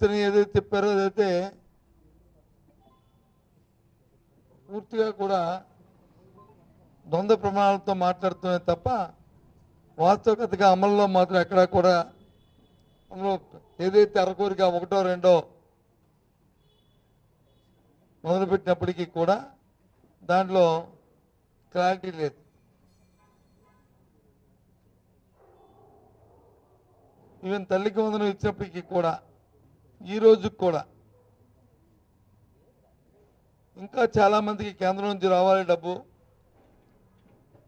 Benefits ఏదైతే చెప్పారో అదైతే పూర్తిగా కూడా ద్వంద్వ ప్రమాణాలతో మాట్లాడుతున్నాయి తప్ప వాస్తవికతగా అమల్లో మాత్రం ఎక్కడా కూడా అందులో ఏదైతే అరకూరిగా ఒకటో రెండో మొదలుపెట్టినప్పటికీ కూడా దాంట్లో క్లారిటీ లేదు. ఈవెన్ తల్లికి వందనం ఇచ్చినప్పటికీ కూడా ఈ కూడా. ఇంకా చాలామందికి కేంద్రం నుంచి రావాలి డబ్బు.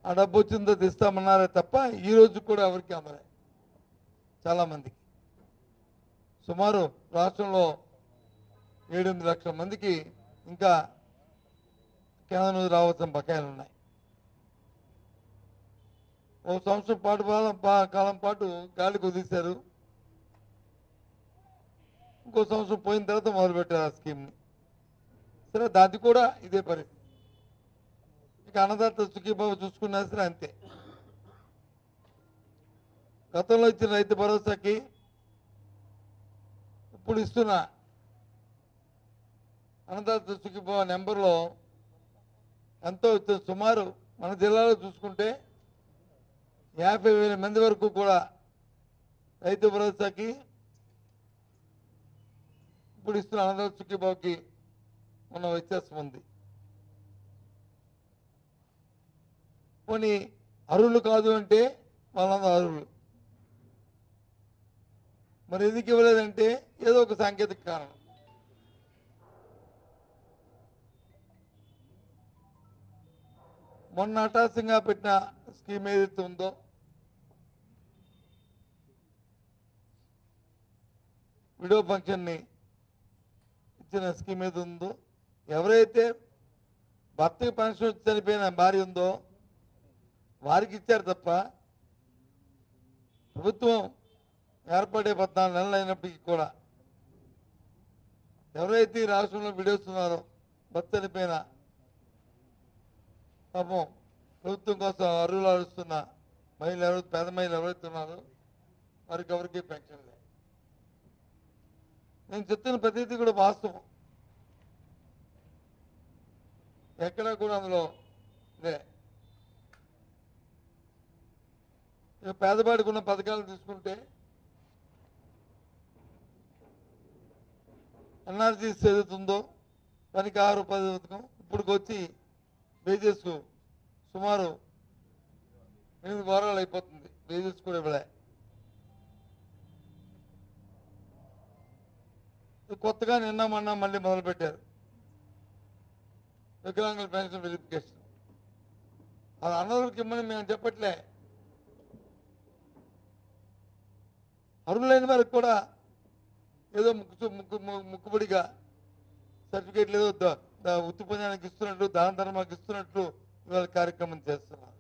ఆ డబ్బు వచ్చిన తర్వాత ఇస్తామన్నారే తప్ప ఈ రోజు కూడా ఎవరికి అమ్మలే చాలామందికి సుమారు రాష్ట్రంలో ఏడెనిమిది లక్షల మందికి ఇంకా కేంద్రం నుంచి రావాల్సిన బకాయిలు ఉన్నాయి. ఓ సంవత్సరం పాటు కాలం కాలం పాటు గాలి కుదిశారు. ఇంకో సంవత్సరం పోయిన తర్వాత మొదలుపెట్టారు ఆ స్కీమ్ని సరే దాది కూడా ఇదే పరిస్థితి ఇక అన్నదాత సుఖీబాబు చూసుకున్నా సరే అంతే గతంలో ఇచ్చిన రైతు భరోసాకి ఇప్పుడు ఇస్తున్న అన్నదాత సుఖీబాబు నెంబర్లో ఎంతో ఇస్తుంది. సుమారు మన జిల్లాలో చూసుకుంటే యాభై వేల మంది వరకు కూడా రైతు భరోసాకి ఇప్పుడు ఇస్తున్న అన్నదాత సుఖీబాబుకి ఉన్న వ్యత్యాసం ఉంది. పోనీ అరువులు కాదు అంటే వాళ్ళందరూ అరువులు. మరి ఎందుకు ఇవ్వలేదంటే ఏదో ఒక సాంకేతిక కారణం. మొన్న హఠాత్తుగా పెట్టిన స్కీమ్ ఏదైతే ఉందో విడో ఫంక్షన్ని ఇచ్చిన స్కీమ్ ఏది ఉందో ఎవరైతే భర్తకి పెన్షన్ వచ్చి చనిపోయిన భార్య ఉందో వారికి ఇచ్చారు తప్ప ప్రభుత్వం ఏర్పడే పద్నాలుగు నెలలు అయినప్పటికీ కూడా ఎవరైతే ఈ రాష్ట్రంలో విడేస్తున్నారో భర్త చనిపోయిన పాపం ప్రభుత్వం కోసం అరువులు అరుస్తున్న మహిళలు ఎవరు పేద మహిళలు ఎవరైతే ఉన్నారో వారికి ఎవరికి పెన్షన్ లేదు. నేను చెప్తున్న ప్రతిదీ కూడా వాస్తవం. ఎక్కడా కూడా అందులో పేదవాడికి ఉన్న పథకాలు తీసుకుంటే ఎన్ఆర్జీ ఏదైతుందో దానికి ఆరు పది పథకం ఇప్పుడు వచ్చి వేజెస్ సుమారు ఎనిమిది వారాలు అయిపోతుంది. వేజెస్ కూడా ఇవ్వలే. కొత్తగా నిన్న మొన్న మళ్ళీ మొదలుపెట్టారు. వికలాంగుల పెన్షన్ వెరిఫికేషన్ అది అన్నదరికి ఇమ్మని మేము చెప్పట్లే. అర్హులైన వారికి కూడా ఏదో ముక్కు ముక్కు ము- ముక్కుబడిగా సర్టిఫికేట్లు ఏదో ఉత్తి పొందడానికి ఇస్తున్నట్టు దాన ధర్మానికి ఇస్తున్నట్లు ఇవాళ కార్యక్రమం చేస్తున్నారు